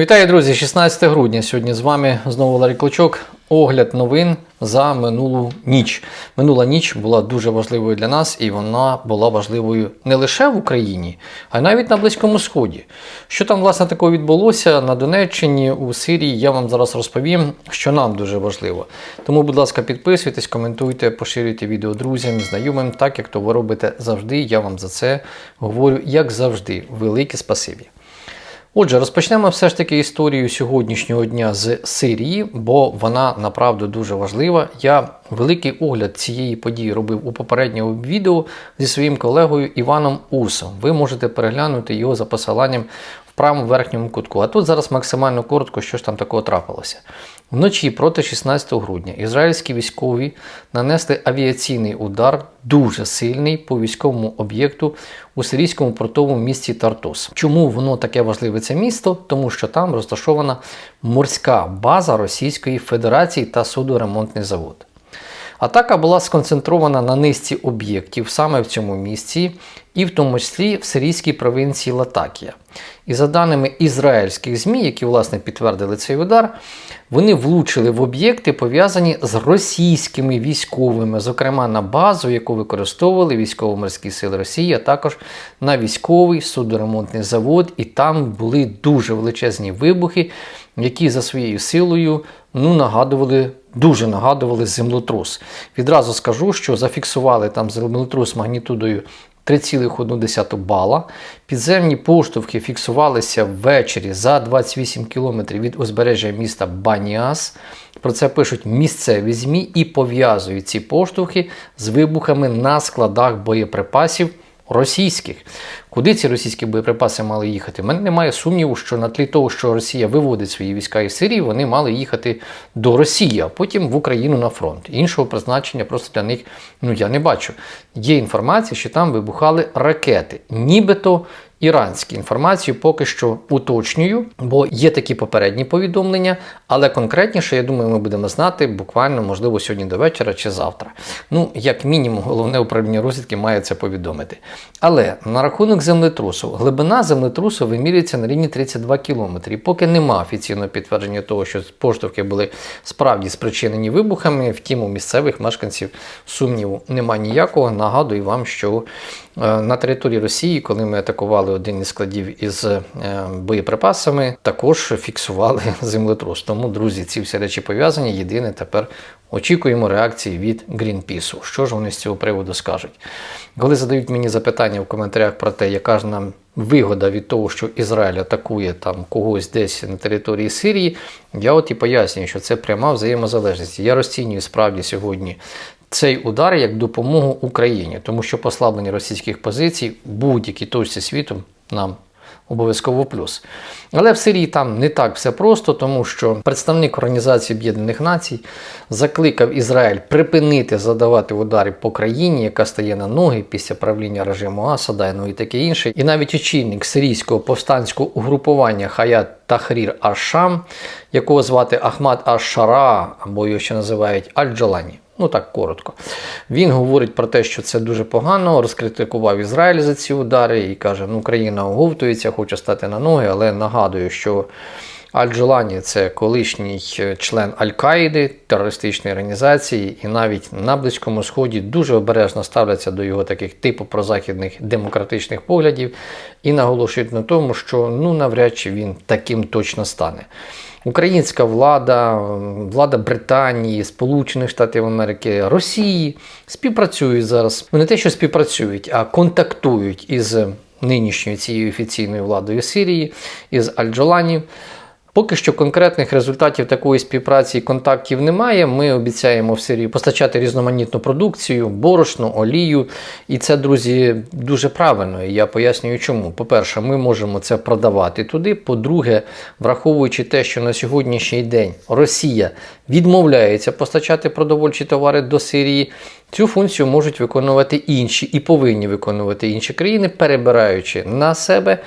Вітаю, друзі! 16 грудня. Сьогодні з вами знову Валерій Клочок. Огляд новин за минулу ніч. Минула ніч була дуже важливою для нас, і вона була важливою не лише в Україні, а й навіть на Близькому Сході. Що там, власне, такого відбулося на Донеччині, у Сирії, я вам зараз розповім, що нам дуже важливо. Тому, будь ласка, підписуйтесь, коментуйте, поширюйте відео друзям, знайомим, так як то ви робите завжди. Я вам за це говорю, як завжди. Велике спасибі. Отже, розпочнемо все ж таки історію сьогоднішнього дня з Сирії, бо вона направду дуже важлива. Я великий огляд цієї події робив у попередньому відео зі своїм колегою Іваном Усом. Ви можете переглянути його за посиланням в правому верхньому кутку. А тут зараз максимально коротко, що ж там такого трапилося. Вночі проти 16 грудня ізраїльські військові нанесли авіаційний удар дуже сильний по військовому об'єкту у сирійському портовому місті Тартус. Чому воно таке важливе це місто? Тому що там розташована морська база Російської Федерації та судоремонтний завод. Атака була сконцентрована на низці об'єктів саме в цьому місці, і в тому числі в сирійській провінції Латакія. І за даними ізраїльських ЗМІ, які власне підтвердили цей удар, вони влучили в об'єкти, пов'язані з російськими військовими, зокрема на базу, яку використовували військово-морські сили Росії, а також на військовий судоремонтний завод. І там були дуже величезні вибухи, які за своєю силою ну, нагадували. Дуже нагадували землетрус. Відразу скажу, що зафіксували там землетрус магнітудою 3,1 бала. Підземні поштовхи фіксувалися ввечері за 28 кілометрів від узбережжя міста Баніас. Про це пишуть місцеві ЗМІ і пов'язують ці поштовхи з вибухами на складах боєприпасів російських. Куди ці російські боєприпаси мали їхати? У мене немає сумніву, що на тлі того, що Росія виводить свої війська із Сирії, вони мали їхати до Росії, а потім в Україну на фронт. Іншого призначення просто для них ну я не бачу. Є інформація, що там вибухали ракети, нібито. Іранські інформацію поки що уточнюю, бо є такі попередні повідомлення, але конкретніше, я думаю, ми будемо знати буквально, можливо, сьогодні до вечора чи завтра. Ну, як мінімум, головне управління розвідки має це повідомити. Але на рахунок землетрусу, глибина землетрусу вимірюється на рівні 32 кілометри. Поки нема офіційного підтвердження того, що поштовхи були справді спричинені вибухами, втім, у місцевих мешканців сумніву немає ніякого. Нагадую вам, що е, на території Росії, коли ми атакували один із складів із е, боєприпасами, також фіксували землетрус. Тому, друзі, ці всі речі пов'язані. Єдине тепер очікуємо реакції від Грінпісу. Що ж вони з цього приводу скажуть? Коли задають мені запитання в коментарях про те, яка ж нам вигода від того, що Ізраїль атакує там когось десь на території Сирії, я от і пояснюю, що це пряма взаємозалежність. Я розцінюю справді сьогодні. Цей удар як допомогу Україні, тому що послаблення російських позицій в будь-якій точці світу нам обов'язково плюс. Але в Сирії там не так все просто, тому що представник Організації Об'єднаних Націй закликав Ізраїль припинити задавати удари по країні, яка стає на ноги після правління режиму Асада, ну і таке інше. І навіть очільник сирійського повстанського угрупування Хаят Тахрір Аш-Шам, якого звати Ахмад Аш-Шара, або його ще називають Аль-Джалані. Ну так коротко. Він говорить про те, що це дуже погано, розкритикував Ізраїль за ці удари і каже, ну Україна оговтується, хоче стати на ноги, але нагадую, що Аль-Джолані це колишній член Аль-Каїди, терористичної організації, і навіть на Близькому Сході дуже обережно ставляться до його таких типу прозахідних демократичних поглядів і наголошують на тому, що ну навряд чи він таким точно стане. Українська влада, влада Британії, Сполучених Штатів Америки, Росії співпрацюють зараз. Не те, що співпрацюють, а контактують із нинішньою цією офіційною владою Сирії, із Аль-Джолані. Поки що конкретних результатів такої співпраці і контактів немає. Ми обіцяємо в Сирії постачати різноманітну продукцію, борошно, олію. І це, друзі, дуже правильно. І я пояснюю, чому. По-перше, ми можемо це продавати туди. По-друге, враховуючи те, що на сьогоднішній день Росія відмовляється постачати продовольчі товари до Сирії. Цю функцію можуть виконувати інші і повинні виконувати інші країни, перебираючи на себе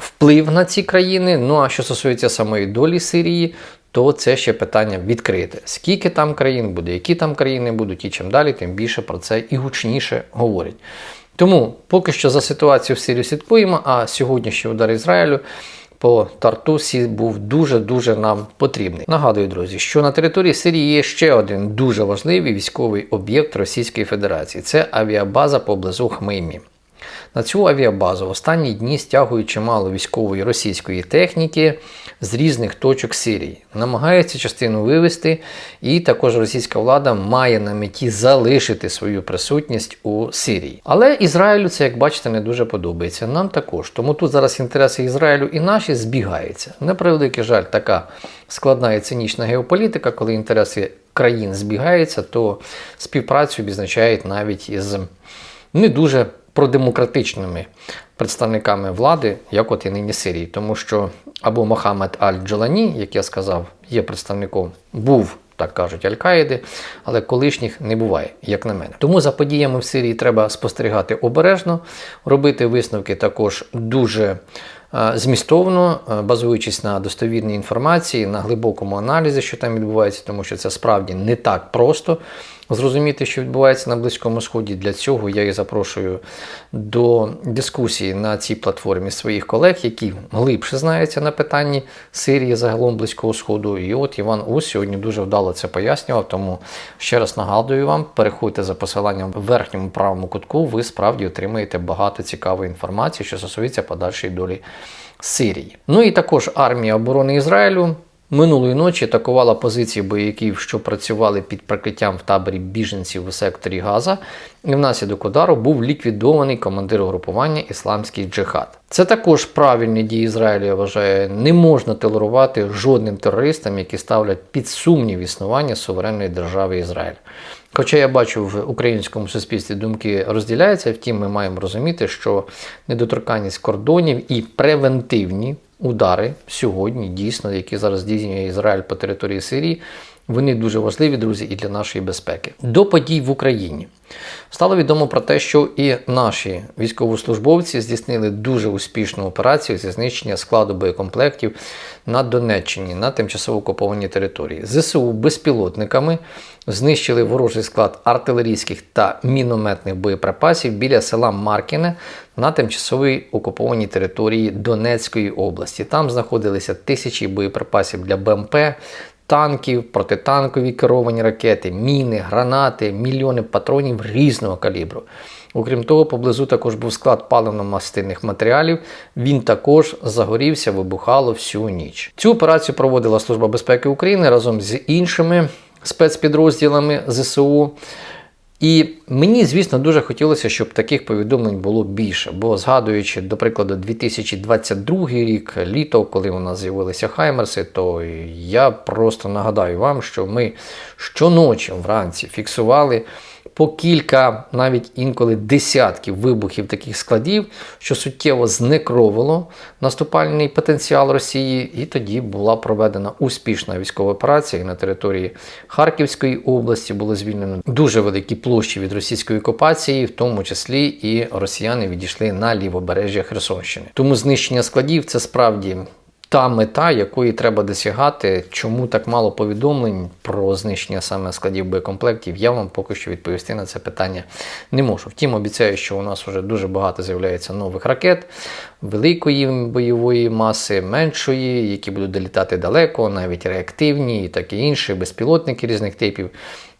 вплив на ці країни. Ну а що стосується самої долі Сирії, то це ще питання відкрите. Скільки там країн буде, які там країни будуть, і чим далі, тим більше про це і гучніше говорять. Тому поки що за ситуацію в Сирії слідкуємо, а сьогоднішній удар Ізраїлю по Тартусі був дуже-дуже нам потрібний. Нагадую, друзі, що на території Сирії є ще один дуже важливий військовий об'єкт Російської Федерації це авіабаза поблизу Хмеймі. На цю авіабазу в останні дні стягують чимало військової російської техніки з різних точок Сирії. Намагаються частину вивести, і також російська влада має на меті залишити свою присутність у Сирії. Але Ізраїлю це, як бачите, не дуже подобається. Нам також. Тому тут зараз інтереси Ізраїлю і наші збігаються. На превеликий жаль, така складна і цинічна геополітика, коли інтереси країн збігаються, то співпрацю відзначають навіть із не дуже продемократичними представниками влади, як от і нині Сирії, тому що або Мохаммед Аль-Джолані, як я сказав, є представником, був. Так кажуть Аль-Каїди, але колишніх не буває, як на мене. Тому за подіями в Сирії треба спостерігати обережно, робити висновки також дуже е, змістовно, е, базуючись на достовірній інформації, на глибокому аналізі, що там відбувається, тому що це справді не так просто зрозуміти, що відбувається на Близькому Сході. Для цього я і запрошую до дискусії на цій платформі своїх колег, які глибше знаються на питанні Сирії, загалом Близького Сходу. І от Іван Ус сьогодні дуже вдало це пояснював. Тому ще раз нагадую вам, переходьте за посиланням в верхньому правому кутку, ви справді отримаєте багато цікавої інформації, що стосується подальшої долі Сирії. Ну і також армія оборони Ізраїлю. Минулої ночі атакувала позиції бойовиків, що працювали під прикриттям в таборі біженців у секторі Газа, і внаслідок удару був ліквідований командир угрупування Ісламський джихад. Це також правильні дії Ізраїлю, я вважаю, не можна толерувати жодним терористам, які ставлять під сумнів існування суверенної держави Ізраїль. Хоча я бачу в українському суспільстві думки розділяються, втім, ми маємо розуміти, що недоторканність кордонів і превентивні удари сьогодні, дійсно, які зараз здійснює Ізраїль по території Сирії, вони дуже важливі, друзі, і для нашої безпеки. До подій в Україні стало відомо про те, що і наші військовослужбовці здійснили дуже успішну операцію зі знищення складу боєкомплектів на Донеччині на тимчасово окупованій території. ЗСУ безпілотниками знищили ворожий склад артилерійських та мінометних боєприпасів біля села Маркіне на тимчасовій окупованій території Донецької області. Там знаходилися тисячі боєприпасів для БМП. Танків, протитанкові керовані ракети, міни, гранати, мільйони патронів різного калібру. Окрім того, поблизу також був склад паливно-мастильних матеріалів. Він також загорівся, вибухало всю ніч. Цю операцію проводила Служба безпеки України разом з іншими спецпідрозділами ЗСУ. І мені, звісно, дуже хотілося, щоб таких повідомлень було більше. Бо згадуючи, до прикладу, 2022 рік, літо, коли у нас з'явилися Хаймерси, то я просто нагадаю вам, що ми щоночі вранці фіксували по кілька, навіть інколи десятків вибухів таких складів, що суттєво знекровило наступальний потенціал Росії, і тоді була проведена успішна військова операція. І на території Харківської області було звільнено дуже великі площі від російської окупації, в тому числі і росіяни відійшли на лівобережжя Херсонщини. Тому знищення складів це справді та мета, якої треба досягати, чому так мало повідомлень про знищення саме складів боєкомплектів, я вам поки що відповісти на це питання не можу. Втім, обіцяю, що у нас вже дуже багато з'являється нових ракет, великої бойової маси, меншої, які будуть долітати далеко, навіть реактивні і таке інше, безпілотники різних типів.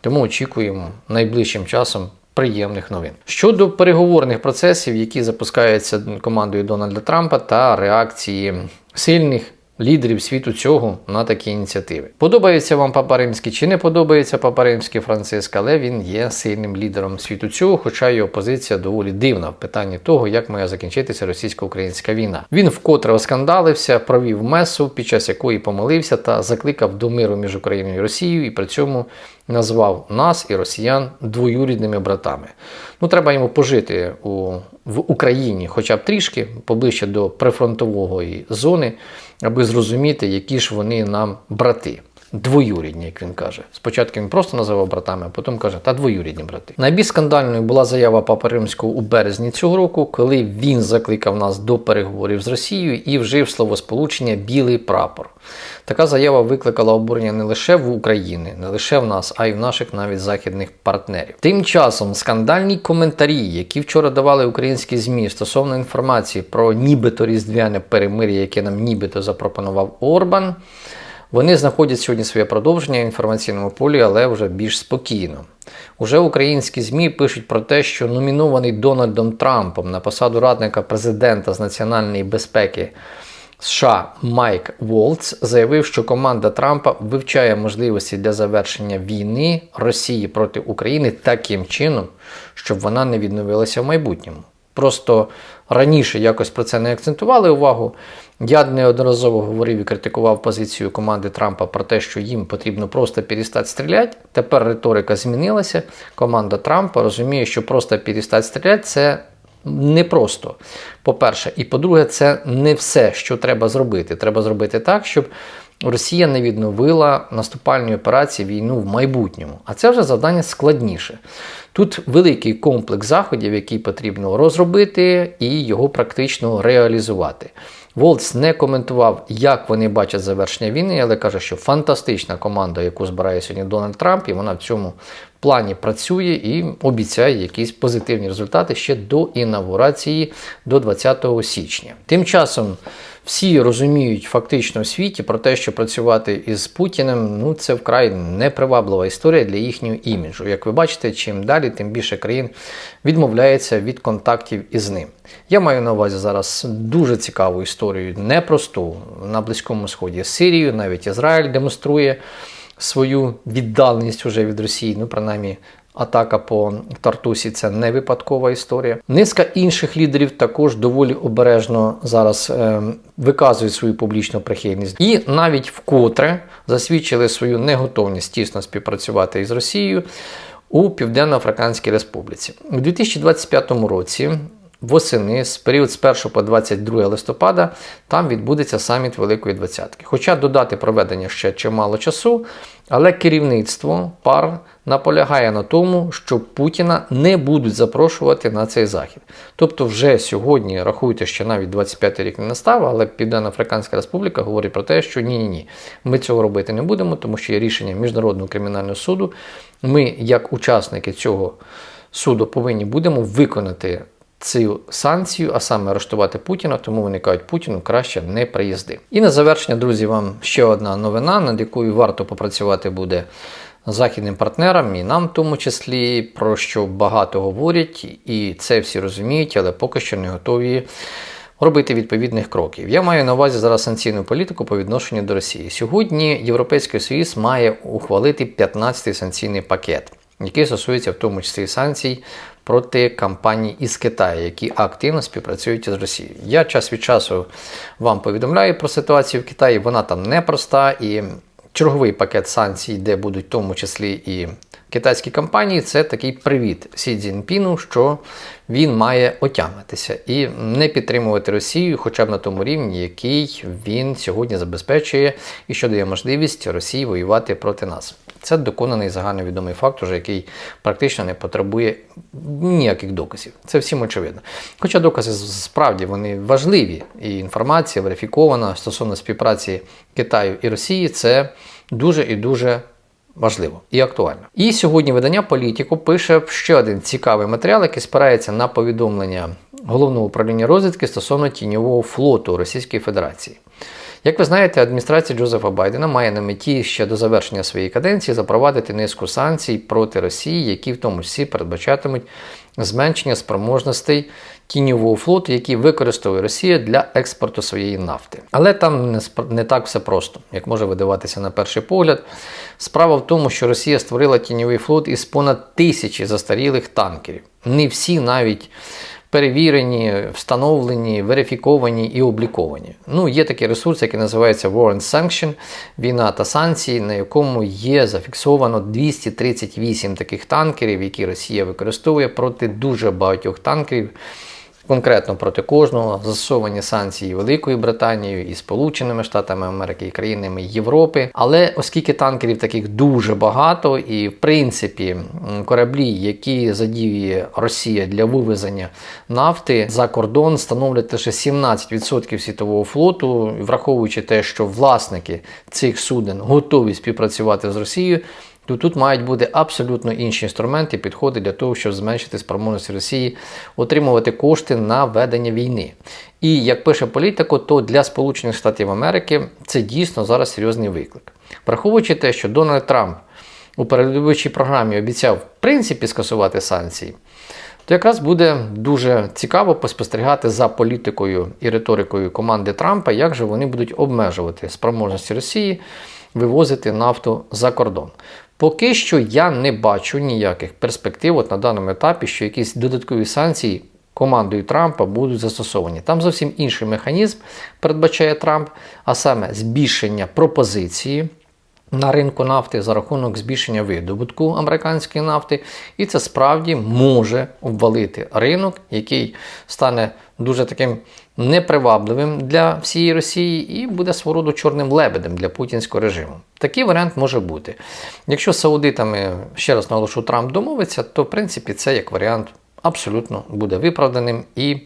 Тому очікуємо найближчим часом. Приємних новин щодо переговорних процесів, які запускаються командою Дональда Трампа, та реакції сильних лідерів світу цього на такі ініціативи. Подобається вам Папа Римський чи не подобається Папа Римський Франциск, але він є сильним лідером світу цього, хоча його позиція доволі дивна в питанні того, як має закінчитися російсько-українська війна. Він вкотре оскандалився, провів месу, під час якої помолився та закликав до миру між Україною і Росією, і при цьому назвав нас і росіян двоюрідними братами. Ну, треба йому пожити у, в Україні, хоча б трішки, поближче до прифронтової зони, аби зрозуміти, які ж вони нам брати. Двоюрідні, як він каже. Спочатку він просто називав братами, а потім каже, та двоюрідні брати. Найбільш скандальною була заява Папи Римського у березні цього року, коли він закликав нас до переговорів з Росією і вжив словосполучення Білий прапор. Така заява викликала обурення не лише в Україні, не лише в нас, а й в наших навіть західних партнерів. Тим часом скандальні коментарі, які вчора давали українські змі стосовно інформації про нібито різдвяне перемир'я, яке нам нібито запропонував Орбан. Вони знаходять сьогодні своє продовження в інформаційному полі, але вже більш спокійно. Уже українські ЗМІ пишуть про те, що номінований Дональдом Трампом на посаду радника президента з національної безпеки США Майк Волц заявив, що команда Трампа вивчає можливості для завершення війни Росії проти України таким чином, щоб вона не відновилася в майбутньому. Просто раніше якось про це не акцентували увагу. Я неодноразово говорив і критикував позицію команди Трампа про те, що їм потрібно просто перестати стріляти. Тепер риторика змінилася. Команда Трампа розуміє, що просто перестати стріляти це непросто. По-перше, і по-друге, це не все, що треба зробити. Треба зробити так, щоб Росія не відновила наступальні операції війну в майбутньому. А це вже завдання складніше. Тут великий комплекс заходів, який потрібно розробити і його практично реалізувати. Волц не коментував, як вони бачать завершення війни, але каже, що фантастична команда, яку збирає сьогодні Дональд Трамп, і вона в цьому плані працює і обіцяє якісь позитивні результати ще до інаугурації до 20 січня. Тим часом всі розуміють фактично в світі про те, що працювати із Путіним ну це вкрай неприваблива історія для їхнього іміджу. Як ви бачите, чим далі, тим більше країн відмовляється від контактів із ним. Я маю на увазі зараз дуже цікаву історію, непросту на Близькому Сході. Сирію, навіть Ізраїль демонструє свою віддаленість уже від Росії, ну принаймні. Атака по Тартусі це не випадкова історія. Низка інших лідерів також доволі обережно зараз е, виказують свою публічну прихильність і навіть вкотре засвідчили свою неготовність тісно співпрацювати із Росією у Південно-Африканській Республіці у 2025 році. Восени з період з 1 по 22 листопада там відбудеться саміт Великої Двадцятки. Хоча додати проведення ще чимало часу, але керівництво пар наполягає на тому, що Путіна не будуть запрошувати на цей захід. Тобто, вже сьогодні рахуйте, що навіть 25 й рік не настав, але Південно-Африканська Республіка говорить про те, що ні-ні ні, ми цього робити не будемо, тому що є рішення Міжнародного кримінального суду. Ми, як учасники цього суду, повинні будемо виконати цю санкцію, а саме арештувати Путіна, тому вони кажуть, Путіну краще не приїзди. І на завершення, друзі, вам ще одна новина, над якою варто попрацювати буде західним партнерам, і нам в тому числі, про що багато говорять, і це всі розуміють, але поки що не готові. Робити відповідних кроків. Я маю на увазі зараз санкційну політику по відношенню до Росії. Сьогодні Європейський Союз має ухвалити 15-й санкційний пакет, який стосується в тому числі санкцій проти компаній із Китаю, які активно співпрацюють із Росією. Я час від часу вам повідомляю про ситуацію в Китаї. Вона там непроста і черговий пакет санкцій, де будуть в тому числі і китайські компанії, це такий привіт Сі Цзіньпіну, що він має отямитися і не підтримувати Росію, хоча б на тому рівні, який він сьогодні забезпечує, і що дає можливість Росії воювати проти нас. Це доконаний загальновідомий факт, уже який практично не потребує ніяких доказів. Це всім очевидно. Хоча докази справді вони важливі, і інформація верифікована стосовно співпраці Китаю і Росії, це дуже і дуже важливо і актуально. І сьогодні видання Політіку пише ще один цікавий матеріал, який спирається на повідомлення головного управління розвідки стосовно тіньового флоту Російської Федерації. Як ви знаєте, адміністрація Джозефа Байдена має на меті ще до завершення своєї каденції запровадити низку санкцій проти Росії, які в тому числі передбачатимуть зменшення спроможностей тіньового флоту, який використовує Росія для експорту своєї нафти. Але там не, не так все просто, як може видаватися на перший погляд. Справа в тому, що Росія створила тіньовий флот із понад тисячі застарілих танкерів. Не всі навіть перевірені, встановлені, верифіковані і обліковані. Ну, Є такий ресурс, який називається Warrant Sanction, війна та санкції, на якому є зафіксовано 238 таких танкерів, які Росія використовує проти дуже багатьох танкерів. Конкретно проти кожного, застосовані санкції Великою Британією і Сполученими Штатами Америки і країнами Європи. Але оскільки танкерів таких дуже багато, і в принципі кораблі, які задіює Росія для вивезення нафти за кордон, становлять лише 17% світового флоту, враховуючи те, що власники цих суден готові співпрацювати з Росією. То тут мають бути абсолютно інші інструменти, підходи для того, щоб зменшити спроможність Росії отримувати кошти на ведення війни. І як пише політико, то для Сполучених Штатів Америки це дійсно зараз серйозний виклик. Враховуючи те, що Дональд Трамп у передвиборчій програмі обіцяв в принципі скасувати санкції, то якраз буде дуже цікаво поспостерігати за політикою і риторикою команди Трампа, як же вони будуть обмежувати спроможності Росії вивозити нафту за кордон. Поки що я не бачу ніяких перспектив от на даному етапі, що якісь додаткові санкції командою Трампа будуть застосовані. Там зовсім інший механізм передбачає Трамп, а саме збільшення пропозиції на ринку нафти за рахунок збільшення видобутку американської нафти, і це справді може обвалити ринок, який стане дуже таким непривабливим для всієї Росії і буде свого роду чорним лебедем для путінського режиму. Такий варіант може бути. Якщо з саудитами, ще раз наголошу, Трамп домовиться, то в принципі це як варіант абсолютно буде виправданим і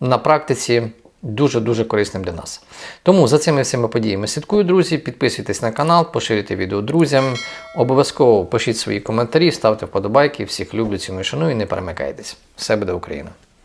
на практиці дуже-дуже корисним для нас. Тому за цими всіма подіями слідкую, друзі. Підписуйтесь на канал, поширюйте відео друзям. Обов'язково пишіть свої коментарі, ставте вподобайки. Всіх люблю, ціную, шаную і не перемикайтесь. Все буде Україна!